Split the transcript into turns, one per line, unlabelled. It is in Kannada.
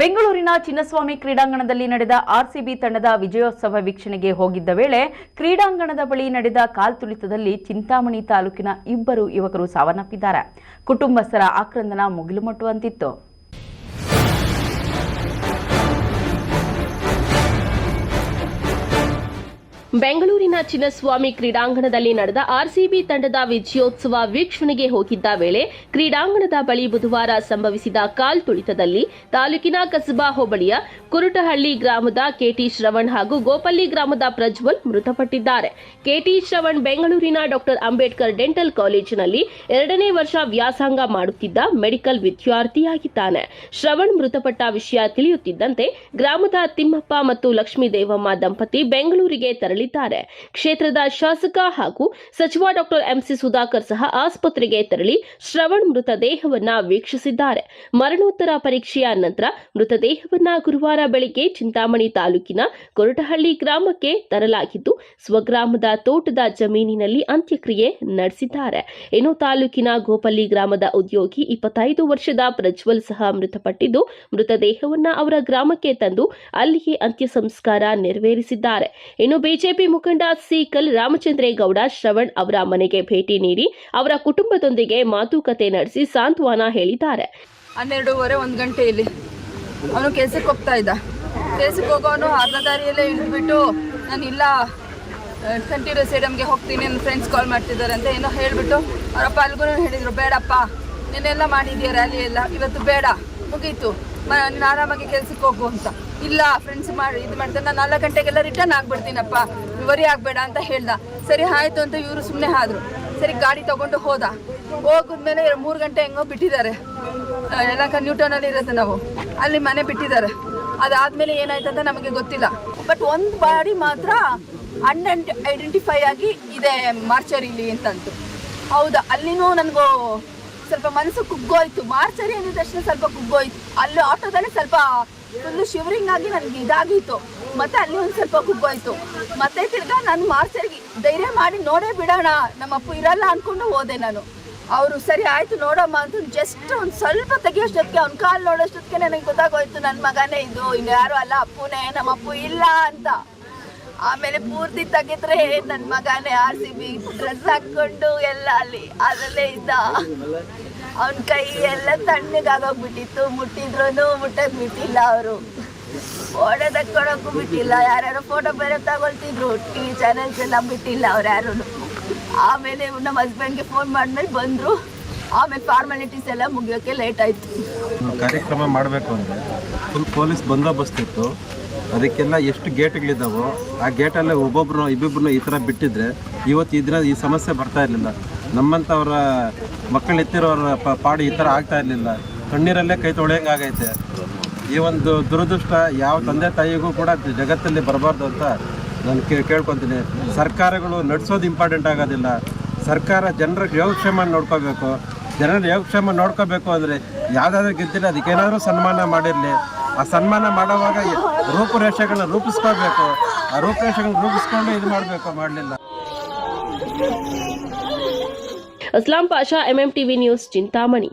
ಬೆಂಗಳೂರಿನ ಚಿನ್ನಸ್ವಾಮಿ ಕ್ರೀಡಾಂಗಣದಲ್ಲಿ ನಡೆದ ಆರ್ಸಿಬಿ ತಂಡದ ವಿಜಯೋತ್ಸವ ವೀಕ್ಷಣೆಗೆ ಹೋಗಿದ್ದ ವೇಳೆ ಕ್ರೀಡಾಂಗಣದ ಬಳಿ ನಡೆದ ಕಾಲ್ತುಳಿತದಲ್ಲಿ ಚಿಂತಾಮಣಿ ತಾಲೂಕಿನ ಇಬ್ಬರು ಯುವಕರು ಸಾವನ್ನಪ್ಪಿದ್ದಾರೆ. ಕುಟುಂಬಸ್ಥರ ಆಕ್ರಂದನ ಮುಗಿಲು ಮುಟ್ಟುವಂತಿತ್ತು.
ಬೆಂಗಳೂರಿನ ಚಿನ್ನಸ್ವಾಮಿ ಕ್ರೀಡಾಂಗಣದಲ್ಲಿ ನಡೆದ ಆರ್ಸಿಬಿ ತಂಡದ ವಿಜಯೋತ್ಸವ ವೀಕ್ಷಣೆಗೆ ಹೋಗಿದ್ದ ವೇಳೆ ಕ್ರೀಡಾಂಗಣದ ಬಳಿ ಬುಧವಾರ ಸಂಭವಿಸಿದ ಕಾಲ್ತುಳಿತದಲ್ಲಿ ತಾಲೂಕಿನ ಕಸಬಾ ಹೋಬಳಿಯ ಕುರುಟಹಳ್ಳಿ ಗ್ರಾಮದ ಕೆಟಿ ಶ್ರವಣ್ ಹಾಗೂ ಗೋಪಲ್ಲಿ ಗ್ರಾಮದ ಪ್ರಜ್ವಲ್ ಮೃತಪಟ್ಟಿದ್ದಾರೆ. ಕೆಟಿ ಶ್ರವಣ್ ಬೆಂಗಳೂರಿನ ಡಾಕ್ಟರ್ ಅಂಬೇಡ್ಕರ್ ಡೆಂಟಲ್ ಕಾಲೇಜಿನಲ್ಲಿ ಎರಡನೇ ವರ್ಷ ವ್ಯಾಸಂಗ ಮಾಡುತ್ತಿದ್ದ ಮೆಡಿಕಲ್ ವಿದ್ಯಾರ್ಥಿಯಾಗಿದ್ದಾನೆ. ಶ್ರವಣ್ ಮೃತಪಟ್ಟ ವಿಷಯ ತಿಳಿಯುತ್ತಿದ್ದಂತೆ ಗ್ರಾಮದ ತಿಮ್ಮಪ್ಪ ಮತ್ತು ಲಕ್ಷ್ಮೀ ದೇವಮ್ಮ ದಂಪತಿ ಬೆಂಗಳೂರಿಗೆ ತೆರಳಿದ್ದಾರೆ ಕ್ಷೇತ್ರದ ಶಾಸಕ ಹಾಗೂ ಸಚಿವ ಡಾಕ್ಟರ್ ಎಂಸಿ ಸುಧಾಕರ್ ಸಹ ಆಸ್ಪತ್ರೆಗೆ ತೆರಳಿ ಶ್ರವಣ್ ಮೃತದೇಹವನ್ನ ವೀಕ್ಷಿಸಿದ್ದಾರೆ. ಮರಣೋತ್ತರ ಪರೀಕ್ಷೆಯ ನಂತರ ಮೃತದೇಹವನ್ನ ಗುರುವಾರ ಬೆಳಿಗ್ಗೆ ಚಿಂತಾಮಣಿ ತಾಲೂಕಿನ ಕೊರಟಹಳ್ಳಿ ಗ್ರಾಮಕ್ಕೆ ತರಲಾಗಿದ್ದು, ಸ್ವಗ್ರಾಮದ ತೋಟದ ಜಮೀನಿನಲ್ಲಿ ಅಂತ್ಯಕ್ರಿಯೆ ನಡೆಸಿದ್ದಾರೆ. ಇನ್ನು ತಾಲೂಕಿನ ಗೋಪಲ್ಲಿ ಗ್ರಾಮದ ಉದ್ಯೋಗಿ ಇಪ್ಪತ್ತೈದು ವರ್ಷದ ಪ್ರಜ್ವಲ್ ಸಹ ಮೃತಪಟ್ಟಿದ್ದು ಮೃತದೇಹವನ್ನ ಅವರ ಗ್ರಾಮಕ್ಕೆ ತಂದು ಅಲ್ಲಿಯೇ ಅಂತ್ಯ ಸಂಸ್ಕಾರ ನೆರವೇರಿಸಿದ್ದಾರೆ. ಇನ್ನು ಬಿಜೆಪಿ ಮುಖಂಡ ಸಿಕಲ್ ರಾಮಚಂದ್ರೇಗೌಡ ಶ್ರವಣ್ ಅವರ ಮನೆಗೆ ಭೇಟಿ ನೀಡಿ ಅವರ ಕುಟುಂಬದೊಂದಿಗೆ ಮಾತುಕತೆ ನಡೆಸಿ ಸಾಂತ್ವನ ಹೇಳಿದ್ದಾರೆ.
ಹನ್ನೆರಡೂವರೆ, ಒಂದು ಗಂಟೆಯಲ್ಲಿ ಅವನು ಕೆಲಸಕ್ಕೆ ಹೋಗ್ತಾ ಇದ್ದ. ಕೆಲಸಕ್ಕೆ ಹೋಗೋನು ಅರ್ಧ ದಾರಿಯಲ್ಲೇ ಇಳಿದ್ಬಿಟ್ಟು, ನಾನು ಇಲ್ಲ ಕಂಟಿನ್ಯೂಸ್ ಸ್ಟೇಡಿಯಮ್ಗೆ ಹೋಗ್ತೀನಿ ನನ್ನ ಫ್ರೆಂಡ್ಸ್ ಕಾಲ್ ಮಾಡ್ತಿದ್ದಾರೆ ಅಂತ ಏನೋ ಹೇಳಿಬಿಟ್ಟು ಅವರಪ್ಪ ಅಲ್ಗೂ ಹೇಳಿದರು, ಬೇಡಪ್ಪ ನೀನೆಲ್ಲ ಮಾಡಿದ್ಯಾ ರ್ಯಾಲಿ ಎಲ್ಲ, ಇವತ್ತು ಬೇಡ, ಮುಗೀತು. ನೀನು ಆರಾಮಾಗಿ ಕೆಲ್ಸಕ್ಕೆ ಹೋಗು ಅಂತ. ಇಲ್ಲ ಫ್ರೆಂಡ್ಸ್ ಮಾಡಿ ಇದು ಮಾಡ್ತಾರೆ ನಾನು ನಾಲ್ಕು ಗಂಟೆಗೆಲ್ಲ ರಿಟರ್ನ್ ಆಗ್ಬಿಡ್ತೀನಪ್ಪ. ವರಿ ಆಗಬೇಡ ಅಂತ ಹೇಳ್ದ. ಸರಿ, ಆಯಿತು ಅಂತ ಇವರು ಸುಮ್ಮನೆ ಆದರು. ಸರಿ, ಗಾಡಿ ತಗೊಂಡು ಹೋದ. ಹೋಗಿದ್ಮೇಲೆ ಮೂರು ಗಂಟೆ ಹೆಂಗೋ ಬಿಟ್ಟಿದ್ದಾರೆ. ಎಲ್ಲ ನ್ಯೂಟನಲ್ಲಿ ಇರುತ್ತೆ ನಾವು. ಅಲ್ಲಿ ಮನೆ ಬಿಟ್ಟಿದ್ದಾರೆ. ಅದಾದ್ಮೇಲೆ ಏನಾಯ್ತು ಅಂತ ನಮಗೆ ಗೊತ್ತಿಲ್ಲ. ಬಟ್ ಒಂದು ಬಾಡಿ ಮಾತ್ರ ಅನ್ ಐಡೆಂಟಿಫೈ ಆಗಿ ಇದೆ ಮಾರ್ಚರಿಲಿ ಅಂತಂತು. ಹೌದಾ? ಅಲ್ಲಿನೂ ನನಗೂ ಸ್ವಲ್ಪ ಮನಸ್ಸು ಕುಗ್ಗೋಯ್ತು. ಮಾರ್ಚರಿ ಅಂದಿದ ತಕ್ಷಣ ಸ್ವಲ್ಪ ಕುಗ್ಗೋಯ್ತು. ಅಲ್ಲಿ ಆಟೋದಲ್ಲಿ ಸ್ವಲ್ಪ ಫುಲ್ ಶಿವರಿಂಗ್ ಆಗಿ ನನಗೆ ಇದಾಗಿತ್ತು ಮತ್ತೆ ಅಲ್ಲಿ ಒಂದು ಸ್ವಲ್ಪ ಕುಗ್ಗೋಯ್ತು. ಮತ್ತೆ ತಿರ್ಗಾ ನಾನು ಮಾರ್ಚರಿಗೆ ಧೈರ್ಯ ಮಾಡಿ ನೋಡೇ ಬಿಡೋಣ. ನಮ್ಮ ಅಪ್ಪು ಇರಲ್ಲ ಅಂದ್ಕೊಂಡು ಹೋದೆ ನಾನು. ಅವರು, ಸರಿ ಆಯ್ತು, ನೋಡಮ್ಮ ಅಂತ ಜಸ್ಟ್ ಒಂದ್ ಸ್ವಲ್ಪ ತೆಗಿಯೋಷ್ಟೊತ್ತಿಗೆ, ಅವ್ನ ಕಾಲು ನೋಡೋಷ್ಟೊತ್ತಿಗೆ ನನಗೆ ಗೊತ್ತಾಗೋಯ್ತು ನನ್ನ ಮಗನೇ ಇದು. ಇನ್ನು ಯಾರು ಅಲ್ಲ, ಅಪ್ಪುನೇ, ನಮ್ಮ ಅಪ್ಪು ಇಲ್ಲ ಅಂತ. ಆಮೇಲೆ ಪೂರ್ತಿ ತೆಗೆದ್ರೆ ನನ್ನ ಮಗನೇ ಆರ್ ಸಿ ಬಿ ಡ್ರೆಸ್ ಹಾಕೊಂಡು ಎಲ್ಲ ಅಲ್ಲಿ, ಅದರಲ್ಲೇ ಇದ್ದ. ಅವನ ಕೈ ಎಲ್ಲ ತಣ್ಣಗಾಗೋಗ್ಬಿಟ್ಟಿತ್ತು ಮುಟ್ಟಿದ್ರು ಮುಟ್ಟಕ್ ಬಿಟ್ಟಿಲ್ಲ ಅವರು. ಫೋಟೋ ತಕ್ಕೊಳಕ್ಕೂ ಬಿಟ್ಟಿಲ್ಲ, ಯಾರ್ಯಾರು ಫೋಟೋ ಬೇರೆ ತಗೊಳ್ತಿದ್ರು ಟಿ ವಿ ಚಾನೆಲ್ಸ್ ಎಲ್ಲ ಬಿಟ್ಟಿಲ್ಲ ಅವ್ರು ಯಾರು ಆಮೇಲೆ ನಮ್ಮ ಹಸ್ಬೆಂಡ್ಗೆ ಫೋನ್ ಮಾಡಿದ್ಮೇಲೆ ಬಂದರು. ಆಮೇಲೆ ಫಾರ್ಮಾಲಿಟೀಸ್ ಎಲ್ಲ ಮುಗಿಯೋಕ್ಕೆ ಲೇಟ್ ಆಯಿತು.
ಕಾರ್ಯಕ್ರಮ ಮಾಡಬೇಕು ಅಂದರೆ ಫುಲ್ ಪೊಲೀಸ್ ಬಂದೋಬಸ್ತ್ ಇತ್ತು. ಅದಕ್ಕೆಲ್ಲ ಎಷ್ಟು ಗೇಟ್ಗಳಿದ್ದಾವೋ ಆ ಗೇಟಲ್ಲೇ ಒಬ್ಬೊಬ್ರು, ಇಬ್ಬಿಬ್ರು ಈ ಥರ ಬಿಟ್ಟಿದ್ರೆ ಇವತ್ತು ಇದ್ರ ಈ ಸಮಸ್ಯೆ ಬರ್ತಾ ಇರಲಿಲ್ಲ. ನಮ್ಮಂಥವ್ರ ಮಕ್ಕಳು ಎತ್ತಿರೋರ ಪಾಡು ಈ ಥರ ಆಗ್ತಾ ಇರಲಿಲ್ಲ. ಕಣ್ಣೀರಲ್ಲೇ ಕೈ ತೊಳೆಯಂಗಾಗೈತೆ ಈ ಒಂದು ದುರದೃಷ್ಟ ಯಾವ ತಂದೆ ತಾಯಿಗೂ ಕೂಡ ಜಗತ್ತಲ್ಲಿ ಬರಬಾರ್ದು ಅಂತ ನಾನು ಕೇ, ಕೇಳ್ಕೊತೀನಿ. ಸರ್ಕಾರಗಳು ನಡೆಸೋದು ಇಂಪಾರ್ಟೆಂಟ್ ಆಗೋದಿಲ್ಲ. ಸರ್ಕಾರ ಜನರ ಯೋಗಕ್ಷೇಮ ನೋಡ್ಕೋಬೇಕು. ಜನರ ಯೋಗಕ್ಷೇಮ ನೋಡ್ಕೋಬೇಕು ಅಂದರೆ ಯಾವುದಾದ್ರೂ ಗೆದ್ದಿಲ್ಲ ಅದಕ್ಕೇನಾದರೂ ಸನ್ಮಾನ ಮಾಡಿರಲಿ. ಆ ಸನ್ಮಾನ ಮಾಡುವಾಗ ರೂಪುರೇಷೆಗಳನ್ನ ರೂಪಿಸ್ಕೋಬೇಕು ಆ ರೂಪುರೇಷೆಗಳನ್ನ ರೂಪಿಸ್ಕೊಂಡು ಇದು ಮಾಡಬೇಕು, ಮಾಡಲಿಲ್ಲ.
Aslam Pasha MM TV news Chintamani.